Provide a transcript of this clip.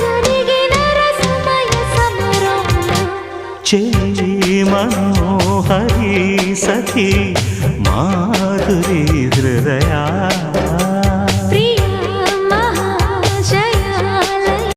జరిగిన రసమయ సమరాలు చెలి మనోహరి సఖి మాధురి హృదయా.